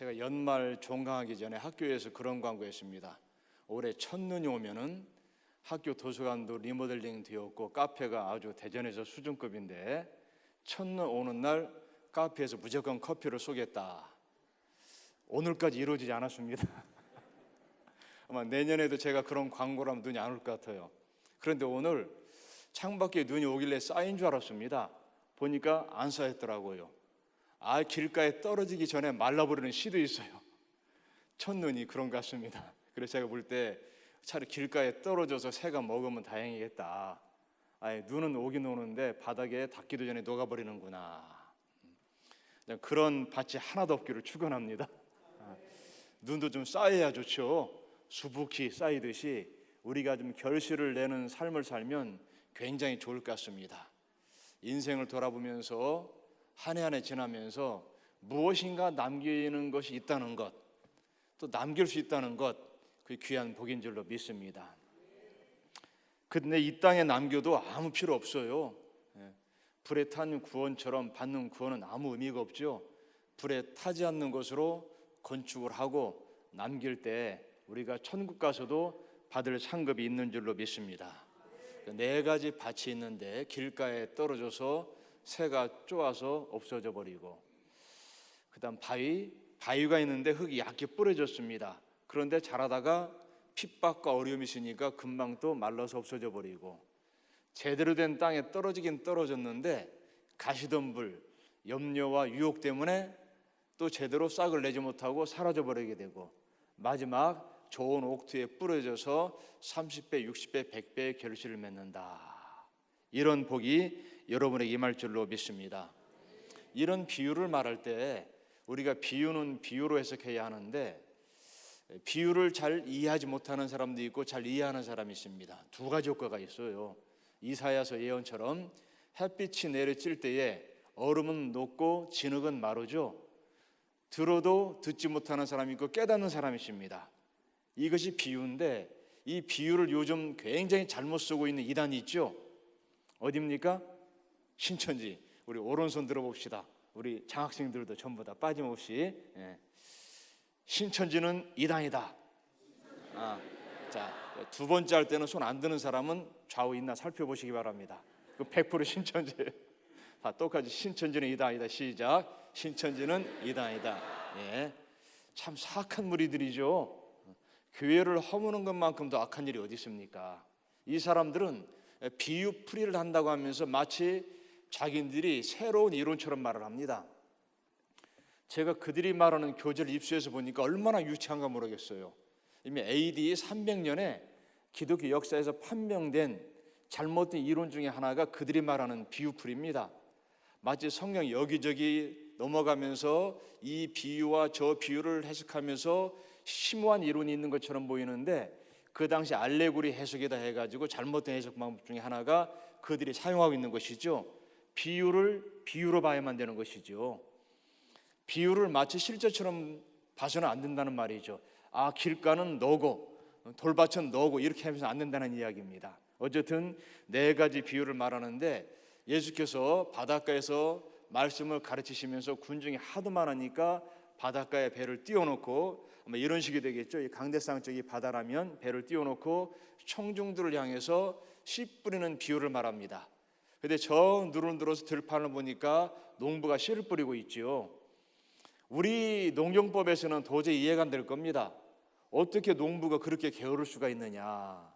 제가 연말 종강하기 전에 학교에서 그런 광고했습니다. 올해 첫눈이 오면은 학교 도서관도 리모델링 되었고 카페가 아주 대전에서 수준급인데 첫눈 오는 날 카페에서 무조건 커피를 쏘겠다. 오늘까지 이루어지지 않았습니다. 아마 내년에도 제가 그런 광고를 하면 눈이 안 올 것 같아요. 그런데 오늘 창밖에 눈이 오길래 쌓인 줄 알았습니다. 보니까 안 쌓였더라고요. 아 길가에 떨어지기 전에 말라버리는 시도 있어요. 첫눈이 그런 것 같습니다. 그래서 제가 볼 때 차라리 길가에 떨어져서 새가 먹으면 다행이겠다. 아예 눈은 오긴 오는데 바닥에 닿기도 전에 녹아버리는구나. 그런 밭이 하나도 없기를 축원합니다. 아, 눈도 좀 쌓여야 좋죠. 수북히 쌓이듯이 우리가 좀 결실을 내는 삶을 살면 굉장히 좋을 것 같습니다. 인생을 돌아보면서 한 해 한 해 지나면서 무엇인가 남기는 것이 있다는 것, 또 남길 수 있다는 것, 그 귀한 복인 줄로 믿습니다. 근데 이 땅에 남겨도 아무 필요 없어요. 예. 불에 탄 구원처럼 받는 구원은 아무 의미가 없죠. 불에 타지 않는 것으로 건축을 하고 남길 때 우리가 천국 가서도 받을 상급이 있는 줄로 믿습니다. 네 가지 밭이 있는데 길가에 떨어져서 새가 쪼아서 없어져 버리고 그다음 바위 바위가 있는데 흙이 얇게 뿌려졌습니다. 그런데 자라다가 핍박과 어려움이 있으니까 금방 또 말라서 없어져 버리고 제대로 된 땅에 떨어지긴 떨어졌는데 가시덤불 염려와 유혹 때문에 또 제대로 싹을 내지 못하고 사라져 버리게 되고 마지막 좋은 옥토에 뿌려져서 30배, 60배, 100배의 결실을 맺는다. 이런 복이 여러분에게 임할 줄로 믿습니다. 이런 비유를 말할 때 우리가 비유는 비유로 해석해야 하는데 비유를 잘 이해하지 못하는 사람도 있고 잘 이해하는 사람이 있습니다. 두 가지 효과가 있어요. 이사야서 예언처럼 햇빛이 내려질 때에 얼음은 녹고 진흙은 마르죠. 들어도 듣지 못하는 사람이 있고 깨닫는 사람이 있습니다. 이것이 비유인데 이 비유를 요즘 굉장히 잘못 쓰고 있는 이단이 있죠. 어디입니까? 신천지. 우리 오른손 들어봅시다. 우리 장학생들도 전부 다 빠짐없이 예. 신천지는 이단이다. 아, 자, 두 번째 할 때는 손 안 드는 사람은 좌우 있나 살펴보시기 바랍니다. 그 100% 신천지. 다 똑같이 신천지는 이단이다. 시작. 신천지는 이단이다. 예. 참 사악한 무리들이죠. 교회를 허무는 것만큼도 악한 일이 어디 있습니까? 이 사람들은 비유풀이를 한다고 하면서 마치 자기들이 새로운 이론처럼 말을 합니다. 제가 그들이 말하는 교재를 입수해서 보니까 얼마나 유치한가 모르겠어요. 이미 AD 300년에 기독교 역사에서 판명된 잘못된 이론 중에 하나가 그들이 말하는 비유풀입니다. 마치 성경 여기저기 넘어가면서 이 비유와 저 비유를 해석하면서 심오한 이론이 있는 것처럼 보이는데 그 당시 알레고리 해석이다 해가지고 잘못된 해석 방법 중에 하나가 그들이 사용하고 있는 것이죠. 비유를 비유로 봐야만 되는 것이죠. 비유를 마치 실제처럼 봐서는 안 된다는 말이죠. 아 길가는 너고 돌밭은 너고 이렇게 하면서 안 된다는 이야기입니다. 어쨌든 네 가지 비유를 말하는데 예수께서 바닷가에서 말씀을 가르치시면서 군중이 하도 많으니까 바닷가에 배를 띄워놓고 아마 이런 식이 되겠죠. 이 강대상 쪽이 바다라면 배를 띄워놓고 청중들을 향해서 씨 뿌리는 비유를 말합니다. 근데 저 누른 들어서 들판을 보니까 농부가 씨를 뿌리고 있지요. 우리 농경법에서는 도저히 이해가 안 될 겁니다. 어떻게 농부가 그렇게 게으를 수가 있느냐,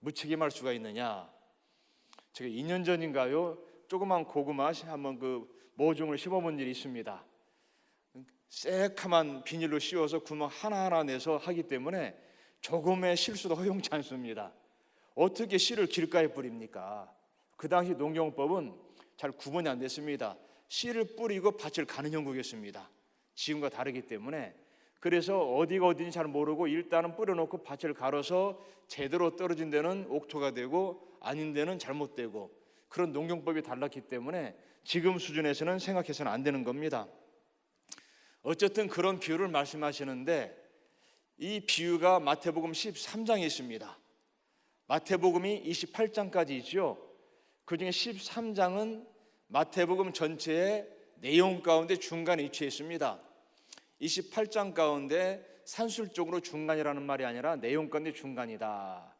무책임할 수가 있느냐. 제가 2년 전인가요, 조그만 고구마 한번 그 모종을 심어본 일이 있습니다. 새카만 비닐로 씌워서 구멍 하나하나 내서 하기 때문에 조금의 실수도 허용치 않습니다. 어떻게 씨를 길가에 뿌립니까? 그 당시 농경법은 잘 구분이 안 됐습니다. 씨를 뿌리고 밭을 가는 형국이었습니다. 지금과 다르기 때문에 그래서 어디가 어디인지 잘 모르고 일단은 뿌려놓고 밭을 갈아서 제대로 떨어진 데는 옥토가 되고 아닌 데는 잘못되고 그런 농경법이 달랐기 때문에 지금 수준에서는 생각해서는 안 되는 겁니다. 어쨌든 그런 비유를 말씀하시는데 이 비유가 마태복음 13장에 있습니다. 마태복음이 28장까지 있죠. 그 중에 13장은 마태복음 전체의 내용 가운데 중간에 위치해 있습니다. 28장 가운데 산술적으로 중간이라는 말이 아니라 내용 가운데 중간이다.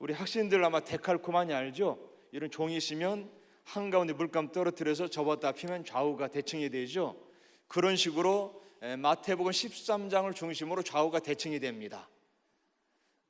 우리 학생들 아마 데칼코마니 알죠? 이런 종이 있으면 한가운데 물감 떨어뜨려서 접었다 피면 좌우가 대칭이 되죠. 그런 식으로 에, 마태복음 13장을 중심으로 좌우가 대칭이 됩니다.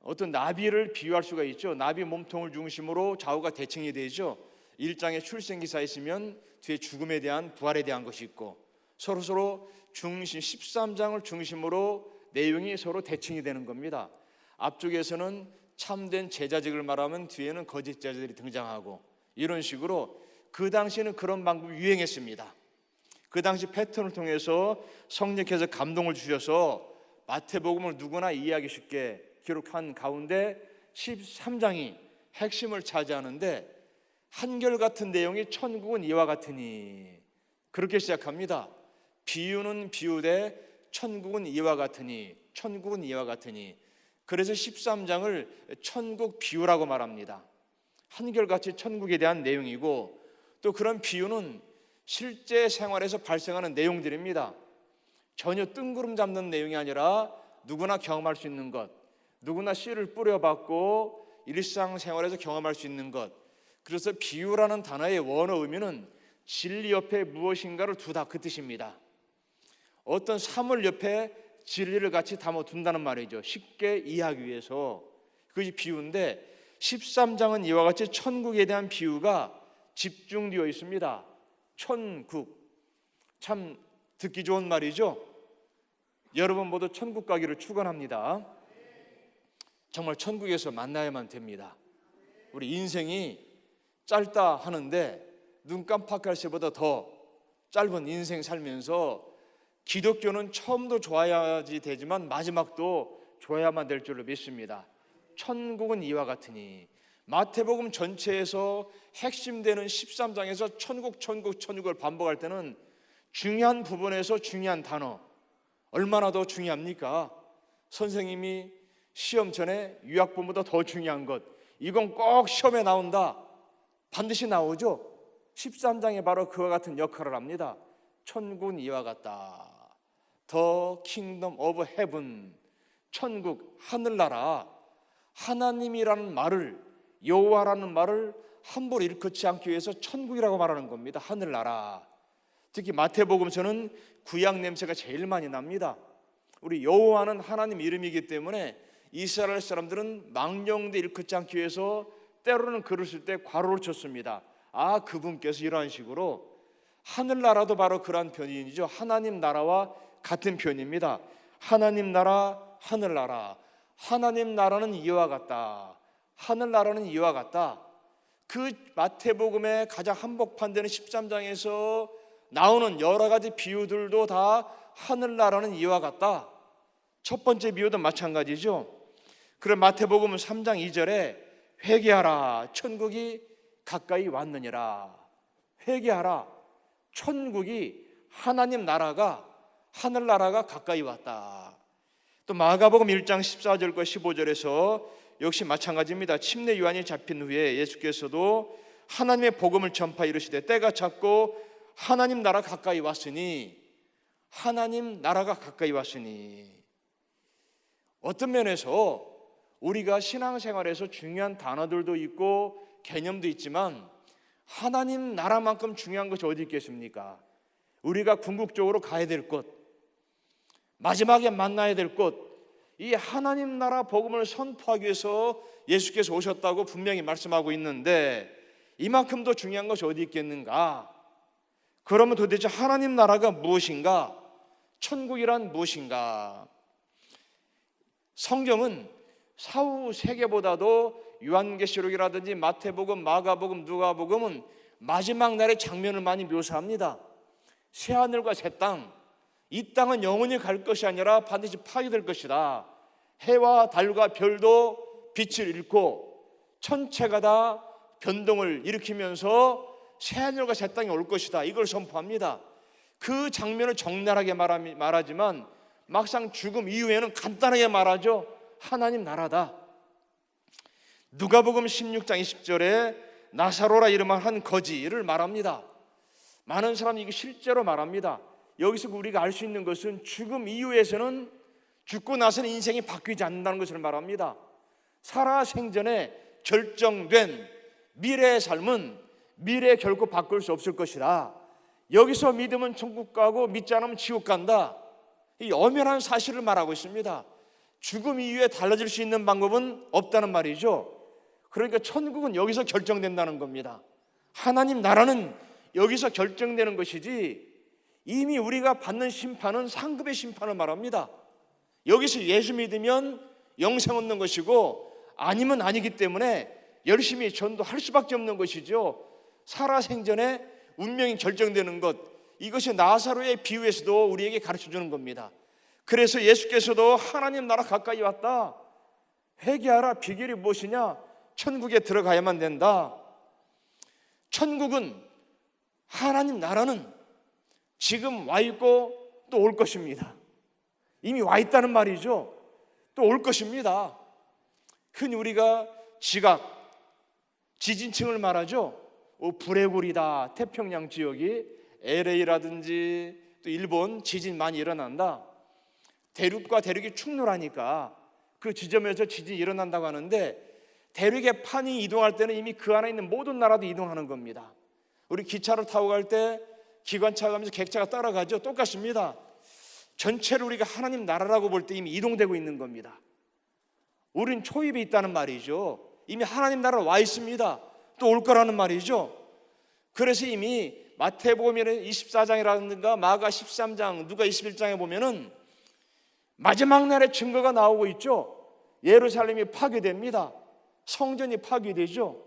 어떤 나비를 비유할 수가 있죠. 나비 몸통을 중심으로 좌우가 대칭이 되죠. 1장에 출생 기사 있으면 뒤에 죽음에 대한 부활에 대한 것이 있고 서로 서로 중심 13장을 중심으로 내용이 서로 대칭이 되는 겁니다. 앞쪽에서는 참된 제자직을 말하면 뒤에는 거짓 제자들이 등장하고 이런 식으로 그 당시에는 그런 방법이 유행했습니다. 그 당시 패턴을 통해서 성령께서 감동을 주셔서 마태복음을 누구나 이해하기 쉽게 기록한 가운데 13장이 핵심을 차지하는데 한결같은 내용이 천국은 이와 같으니 그렇게 시작합니다. 비유는 비유되 천국은 이와 같으니 천국은 이와 같으니 그래서 13장을 천국 비유라고 말합니다. 한결같이 천국에 대한 내용이고 또 그런 비유는 실제 생활에서 발생하는 내용들입니다. 전혀 뜬구름 잡는 내용이 아니라 누구나 경험할 수 있는 것, 누구나 씨를 뿌려봤고 일상생활에서 경험할 수 있는 것. 그래서 비유라는 단어의 원어 의미는 진리 옆에 무엇인가를 두다 그 뜻입니다. 어떤 사물 옆에 진리를 같이 담아 둔다는 말이죠. 쉽게 이해하기 위해서 그것이 비유인데 13장은 이와 같이 천국에 대한 비유가 집중되어 있습니다. 천국 참 듣기 좋은 말이죠. 여러분 모두 천국 가기를 축원합니다. 정말 천국에서 만나야만 됩니다. 우리 인생이 짧다 하는데 눈 깜빡할 새보다 더 짧은 인생 살면서 기독교는 처음도 좋아야지 되지만 마지막도 좋아야만 될 줄로 믿습니다. 천국은 이와 같으니 마태복음 전체에서 핵심되는 13장에서 천국 천국 천국을 반복할 때는 중요한 부분에서 중요한 단어. 얼마나 더 중요합니까? 선생님이 시험 전에 유학본보다 더 중요한 것. 이건 꼭 시험에 나온다. 반드시 나오죠. 13장에 바로 그와 같은 역할을 합니다. 천국은 이와 같다. The kingdom of heaven. 천국 하늘나라. 하나님이라는 말을 여호와라는 말을 함부로 일컫지 않기 위해서 천국이라고 말하는 겁니다 하늘나라 특히 마태복음서는 구약 냄새가 제일 많이 납니다 우리 여호와는 하나님 이름이기 때문에 이스라엘 사람들은 망령되 일컫지 않기 위해서 때로는 글을 쓸 때 괄호를 쳤습니다. 아 그분께서 이러한 식으로 하늘나라도 바로 그러한 편인이죠. 하나님 나라와 같은 편입니다. 하나님 나라, 하늘나라. 하나님 나라는 이와 같다. 하늘나라는 이와 같다. 그 마태복음의 가장 한복판되는 13장에서 나오는 여러 가지 비유들도 다 하늘나라는 이와 같다. 첫 번째 비유도 마찬가지죠. 그럼 마태복음 3장 2절에 회개하라 천국이 가까이 왔느니라. 회개하라 천국이 하나님 나라가 하늘 나라가 가까이 왔다. 또 마가복음 1장 14절과 15절에서 역시 마찬가지입니다. 침례 요한이 잡힌 후에 예수께서도 하나님의 복음을 전파 이르시되 때가 찼고 하나님 나라 가까이 왔으니 하나님 나라가 가까이 왔으니 어떤 면에서 우리가 신앙생활에서 중요한 단어들도 있고 개념도 있지만 하나님 나라만큼 중요한 것이 어디 있겠습니까? 우리가 궁극적으로 가야 될 곳, 마지막에 만나야 될 곳, 이 하나님 나라 복음을 선포하기 위해서 예수께서 오셨다고 분명히 말씀하고 있는데 이만큼 더 중요한 것이 어디 있겠는가? 그러면 도대체 하나님 나라가 무엇인가? 천국이란 무엇인가? 성경은 사후 세계보다도 요한계시록이라든지 마태복음, 마가복음, 누가복음은 마지막 날의 장면을 많이 묘사합니다. 새 하늘과 새 땅, 이 땅은 영원히 갈 것이 아니라 반드시 파괴될 것이다. 해와 달과 별도 빛을 잃고 천체가 다 변동을 일으키면서 새 하늘과 새 땅이 올 것이다. 이걸 선포합니다. 그 장면을 적나라하게 말하지만 막상 죽음 이후에는 간단하게 말하죠. 하나님 나라다. 누가복음 16장 20절에 나사로라 이름한 한 거지를 말합니다. 많은 사람이 이게 실제로 말합니다. 여기서 우리가 알 수 있는 것은 죽음 이후에서는 죽고 나서는 인생이 바뀌지 않는다는 것을 말합니다. 살아 생전에 결정된 미래의 삶은 미래에 결코 바꿀 수 없을 것이라 여기서 믿으면 천국 가고 믿지 않으면 지옥 간다. 이 엄연한 사실을 말하고 있습니다. 죽음 이후에 달라질 수 있는 방법은 없다는 말이죠. 그러니까 천국은 여기서 결정된다는 겁니다. 하나님 나라는 여기서 결정되는 것이지 이미 우리가 받는 심판은 상급의 심판을 말합니다. 여기서 예수 믿으면 영생 얻는 것이고 아니면 아니기 때문에 열심히 전도할 수밖에 없는 것이죠. 살아 생전에 운명이 결정되는 것 이것이 나사로의 비유에서도 우리에게 가르쳐 주는 겁니다. 그래서 예수께서도 하나님 나라 가까이 왔다. 회개하라 비결이 무엇이냐? 천국에 들어가야만 된다. 천국은 하나님 나라는 지금 와 있고 또 올 것입니다. 이미 와 있다는 말이죠. 또 올 것입니다. 흔히 우리가 지각, 지진층을 말하죠. 어, 불의 골이다. 태평양 지역이 LA라든지 또 일본 지진 많이 일어난다. 대륙과 대륙이 충돌하니까 그 지점에서 지진이 일어난다고 하는데 대륙의 판이 이동할 때는 이미 그 안에 있는 모든 나라도 이동하는 겁니다. 우리 기차를 타고 갈 때 기관차 가면서 객차가 따라가죠. 똑같습니다. 전체를 우리가 하나님 나라라고 볼 때 이미 이동되고 있는 겁니다. 우린 초입에 있다는 말이죠. 이미 하나님 나라 와 있습니다. 또 올 거라는 말이죠. 그래서 이미 마태복음에는 24장이라든가 마가 13장, 누가 21장에 보면은 마지막 날의 증거가 나오고 있죠. 예루살렘이 파괴됩니다. 성전이 파괴되죠.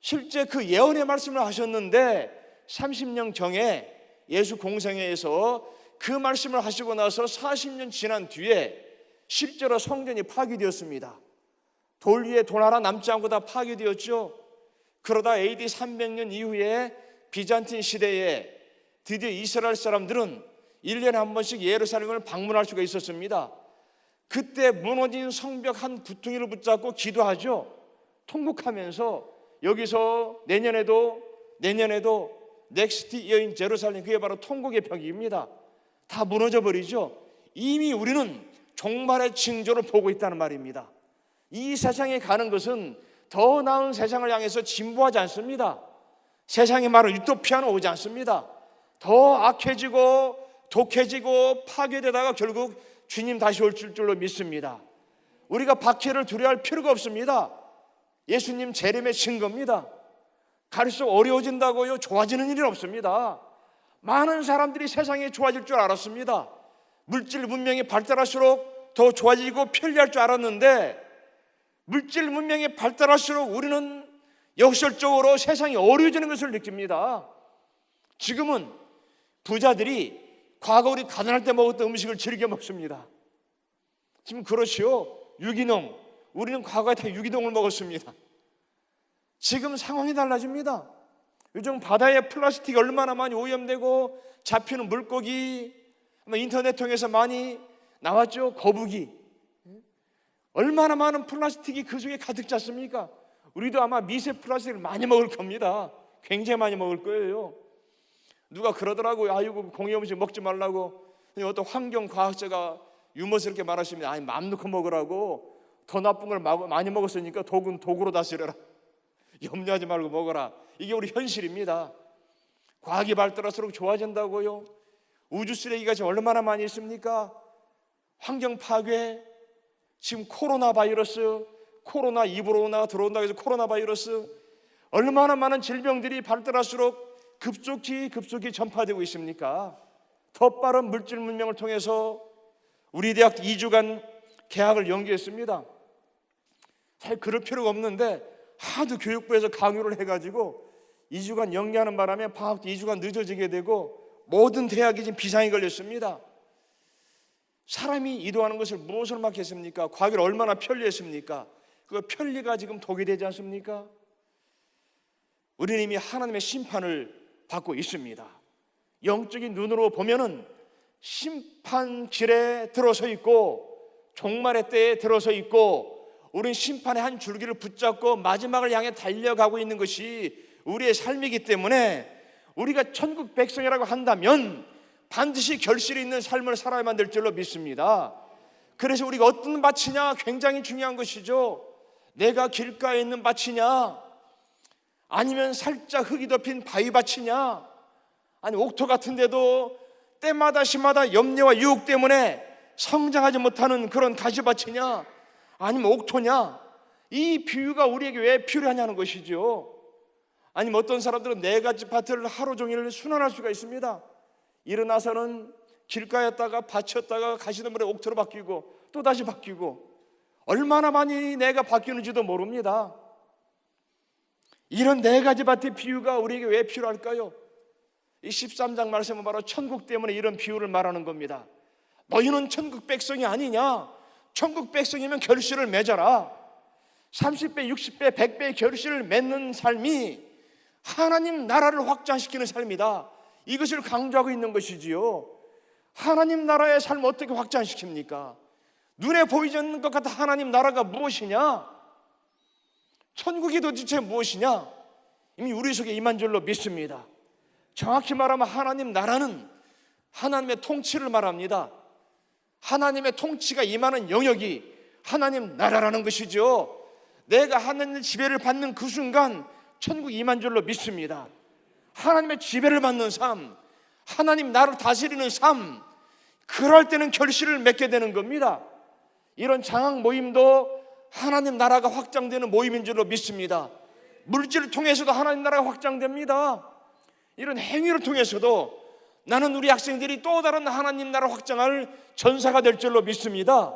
실제 그 예언의 말씀을 하셨는데 30년 경에 예수 공생애에서 그 말씀을 하시고 나서 40년 지난 뒤에 실제로 성전이 파괴되었습니다. 돌 위에 돌 하나 남지 않고 다 파괴되었죠. 그러다 AD 300년 이후에 비잔틴 시대에 드디어 이스라엘 사람들은 1년에 한 번씩 예루살렘을 방문할 수가 있었습니다. 그때 무너진 성벽 한 구퉁이를 붙잡고 기도하죠. 통곡하면서 여기서 내년에도 내년에도 넥스트 이어인 제루살렘 그게 바로 통곡의 벽입니다. 다 무너져 버리죠. 이미 우리는 종말의 징조를 보고 있다는 말입니다. 이 세상에 가는 것은 더 나은 세상을 향해서 진보하지 않습니다. 세상에 말은 유토피아는 오지 않습니다. 더 악해지고 독해지고 파괴되다가 결국 주님 다시 올 줄로 믿습니다. 우리가 박해를 두려워할 필요가 없습니다. 예수님 재림의 증거입니다. 갈수록 어려워진다고요. 좋아지는 일은 없습니다. 많은 사람들이 세상이 좋아질 줄 알았습니다. 물질 문명이 발달할수록 더 좋아지고 편리할 줄 알았는데 물질 문명이 발달할수록 우리는 역설적으로 세상이 어려워지는 것을 느낍니다. 지금은 부자들이 과거 우리 가난할 때 먹었던 음식을 즐겨 먹습니다. 지금 그렇지요. 유기농. 우리는 과거에 다 유기농을 먹었습니다. 지금 상황이 달라집니다. 요즘 바다에 플라스틱이 얼마나 많이 오염되고 잡히는 물고기 인터넷 통해서 많이 나왔죠. 거북이. 얼마나 많은 플라스틱이 그 속에 가득 찼습니까? 우리도 아마 미세 플라스틱을 많이 먹을 겁니다. 굉장히 많이 먹을 거예요. 누가 그러더라고요. 아이고 공해 음식 먹지 말라고. 어떤 환경 과학자가 유머스럽게 말하십니다. 아니 맘 놓고 먹으라고. 더 나쁜 걸 많이 먹었으니까 독은 독으로 다스려라. 염려하지 말고 먹어라. 이게 우리 현실입니다. 과학이 발달할수록 좋아진다고요. 우주 쓰레기가 지금 얼마나 많이 있습니까? 환경 파괴, 지금 코로나 바이러스, 코로나 입으로 나 들어온다고 해서 코로나 바이러스, 얼마나 많은 질병들이 발달할수록 급속히 급속히 전파되고 있습니까? 더 빠른 물질 문명을 통해서 우리 대학 2주간 개학을 연기했습니다. 사실 그럴 필요가 없는데 하도 교육부에서 강요를 해가지고 2주간 연기하는 바람에 방학도 2주간 늦어지게 되고 모든 대학이 지금 비상이 걸렸습니다. 사람이 이동하는 것을 무엇으로 막혔습니까? 과거를 얼마나 편리했습니까? 그 편리가 지금 독이 되지 않습니까? 우리는 이미 하나님의 심판을 받고 있습니다. 영적인 눈으로 보면은 심판길에 들어서 있고 종말의 때에 들어서 있고 우리는 심판의 한 줄기를 붙잡고 마지막을 향해 달려가고 있는 것이 우리의 삶이기 때문에 우리가 천국 백성이라고 한다면 반드시 결실이 있는 삶을 살아야만 될 줄로 믿습니다. 그래서 우리가 어떤 밭이냐 굉장히 중요한 것이죠. 내가 길가에 있는 밭이냐 아니면 살짝 흙이 덮인 바위 밭이냐 아니 옥토 같은데도 때마다 시마다 염려와 유혹 때문에 성장하지 못하는 그런 가시밭이냐 아니면 옥토냐 이 비유가 우리에게 왜 필요하냐는 것이죠. 아니면 어떤 사람들은 네 가지 밭을 하루 종일 순환할 수가 있습니다. 일어나서는 길가였다가 밭이었다가 가시덤불에 옥토로 바뀌고 또 다시 바뀌고 얼마나 많이 내가 바뀌는지도 모릅니다. 이런 네 가지 밭의 비유가 우리에게 왜 필요할까요? 이 13장 말씀은 바로 천국 때문에 이런 비유를 말하는 겁니다. 너희는 천국 백성이 아니냐? 천국 백성이면 결실을 맺어라. 30배, 60배, 100배의 결실을 맺는 삶이 하나님 나라를 확장시키는 삶이다. 이것을 강조하고 있는 것이지요. 하나님 나라의 삶 어떻게 확장시킵니까? 눈에 보이지 않는 것 같은 하나님 나라가 무엇이냐? 천국이 도대체 무엇이냐? 이미 우리 속에 임한 줄로 믿습니다. 정확히 말하면 하나님 나라는 하나님의 통치를 말합니다. 하나님의 통치가 임하는 영역이 하나님 나라라는 것이죠. 내가 하나님의 지배를 받는 그 순간 천국 임한 줄로 믿습니다. 하나님의 지배를 받는 삶, 하나님 나를 다스리는 삶, 그럴 때는 결실을 맺게 되는 겁니다. 이런 장학 모임도 하나님 나라가 확장되는 모임인 줄로 믿습니다. 물질을 통해서도 하나님 나라가 확장됩니다. 이런 행위를 통해서도 나는 우리 학생들이 또 다른 하나님 나라 확장할 전사가 될 줄로 믿습니다.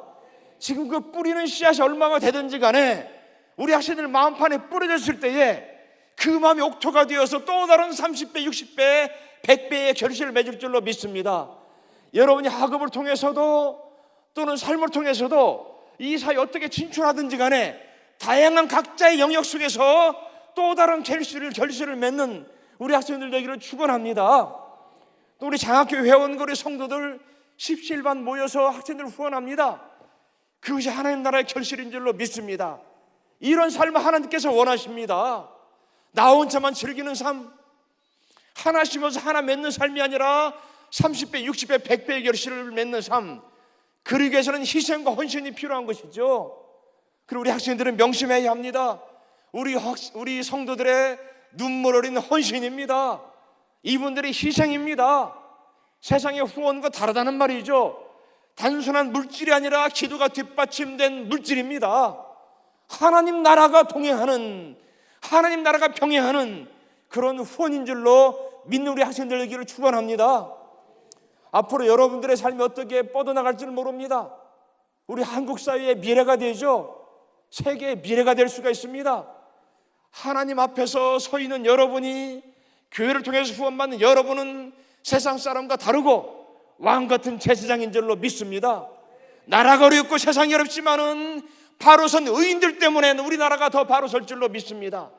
지금 그 뿌리는 씨앗이 얼마가 되든지 간에 우리 학생들 마음판에 뿌려졌을 때에 그 마음이 옥토가 되어서 또 다른 30배, 60배, 100배의 결실을 맺을 줄로 믿습니다. 여러분이 학업을 통해서도 또는 삶을 통해서도 이 사회 어떻게 진출하든지 간에 다양한 각자의 영역 속에서 또 다른 결실을 결실을 맺는 우리 학생들 되기를 축원합니다. 또 우리 장학교 회원 우리 성도들 십시일반 모여서 학생들 후원합니다. 그것이 하나님 나라의 결실인 줄로 믿습니다. 이런 삶을 하나님께서 원하십니다. 나 혼자만 즐기는 삶, 하나 심어서 하나 맺는 삶이 아니라 30배, 60배, 100배의 결실을 맺는 삶. 그러기 위해서는 희생과 헌신이 필요한 것이죠. 그리고 우리 학생들은 명심해야 합니다. 우리 학, 우리 성도들의 눈물 어린 헌신입니다. 이분들의 희생입니다. 세상의 후원과 다르다는 말이죠. 단순한 물질이 아니라 기도가 뒷받침된 물질입니다. 하나님 나라가 동행하는 하나님 나라가 병행하는 그런 후원인 줄로 믿는 우리 학생들 되기를 축원합니다. 앞으로 여러분들의 삶이 어떻게 뻗어나갈지는 모릅니다. 우리 한국 사회의 미래가 되죠. 세계의 미래가 될 수가 있습니다. 하나님 앞에서 서 있는 여러분이 교회를 통해서 후원받는 여러분은 세상 사람과 다르고 왕 같은 제사장인 줄로 믿습니다. 나라가 어렵고 세상이 어렵지만은 바로 선 의인들 때문에 우리나라가 더 바로 설 줄로 믿습니다.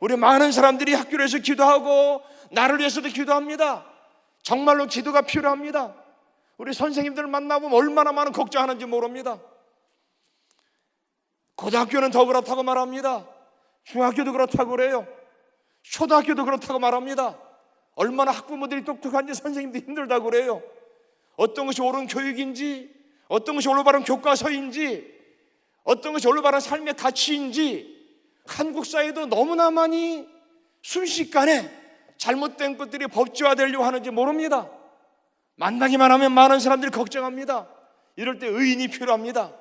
우리 많은 사람들이 학교에서 기도하고 나를 위해서도 기도합니다. 정말로 기도가 필요합니다. 우리 선생님들 만나보면 얼마나 많은 걱정하는지 모릅니다. 고등학교는 더 그렇다고 말합니다. 중학교도 그렇다고 그래요. 초등학교도 그렇다고 말합니다. 얼마나 학부모들이 똑똑한지 선생님도 힘들다고 그래요. 어떤 것이 옳은 교육인지, 어떤 것이 올바른 교과서인지, 어떤 것이 올바른 삶의 가치인지, 한국 사회도 너무나 많이 순식간에 잘못된 것들이 법제화되려고 하는지 모릅니다. 만나기만 하면 많은 사람들이 걱정합니다. 이럴 때 의인이 필요합니다.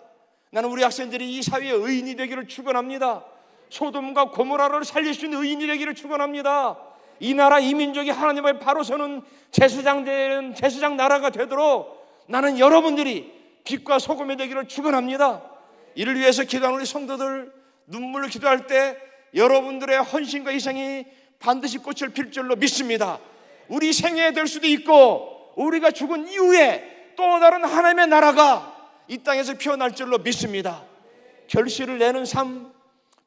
나는 우리 학생들이 이 사회의 의인이 되기를 축원합니다. 소돔과 고모라를 살릴 수 있는 의인이 되기를 축원합니다. 이 나라 이 민족이 하나님의 바로 서는 제사장 되는 제사장 나라가 되도록 나는 여러분들이 빛과 소금이 되기를 축원합니다. 이를 위해서 기도하는 우리 성도들 눈물을 기도할 때 여러분들의 헌신과 희생이 반드시 꽃을 필 줄로 믿습니다. 우리 생애 될 수도 있고 우리가 죽은 이후에 또 다른 하나님의 나라가 이 땅에서 피어날 줄로 믿습니다. 결실을 내는 삶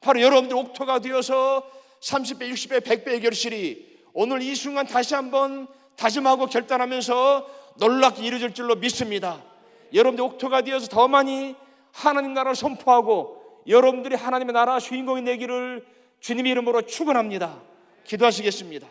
바로 여러분들 옥토가 되어서 30배, 60배, 100배의 결실이 오늘 이 순간 다시 한번 다짐하고 결단하면서 놀랍게 이루어질 줄로 믿습니다. 여러분들 옥토가 되어서 더 많이 하나님 나라를 선포하고 여러분들이 하나님의 나라 주인공이 되기를 주님의 이름으로 축원합니다. 기도하시겠습니다.